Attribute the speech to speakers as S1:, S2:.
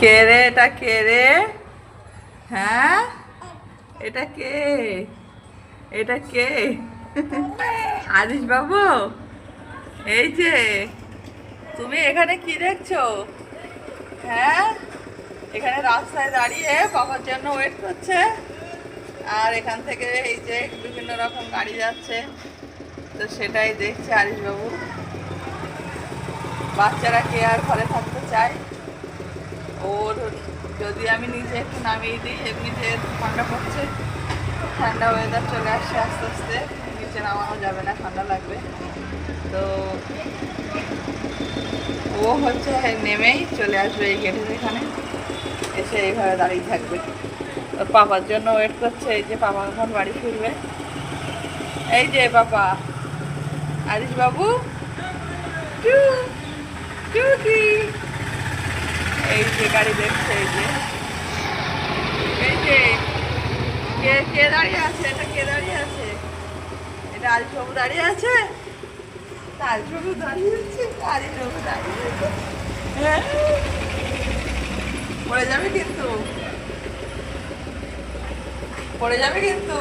S1: কে রে? এটা কে রে? হ্যাঁ? এটা কে? এটা কে? আদিস বাবু এই যে, তুমি এখানে কি দেখছ? হ্যাঁ? এখানে রাস্তায় দাঁড়িয়ে বাবার জন্য ওয়েট করছে। আর এখান থেকে এই যে বিভিন্ন রকম গাড়ি যাচ্ছে। তো সেটাই দেখছে আরিস বাবু বাচ্চারা কে আর ঘরে থাকতে চায়? ওর যদি আমি নিজে একটু নামিয়ে দিই এমনিতে ঠান্ডা পড়ছে, ঠান্ডা ওয়েদার চলে আসছে আস্তে আস্তে, নিচে নামানো যাবে না, ঠান্ডা লাগবে। তো ও হচ্ছে নেমেই চলে আসবে এই গেটের এখানে, এসে এইভাবে দাঁড়িয়ে থাকবে। ওর পাপার জন্য ওয়েট করছে, এই যে পাপা এখন বাড়ি ফিরবে। এই যে পাপা, আরিশ বাবু এই যে গাড়ি দেখছে, এই যে। এই যে, কে কে দাঁড়িয়ে আছে? এটা কে দাঁড়িয়ে আছে? এটা আরিশবাবু দাঁড়িয়ে আছে? আরিশবাবু দাঁড়িয়ে আছে আরিশবাবু দাঁড়িয়ে আছে। হ্যাঁ। পড়ে যাবে কিন্তু। পড়ে যাবে কিন্তু।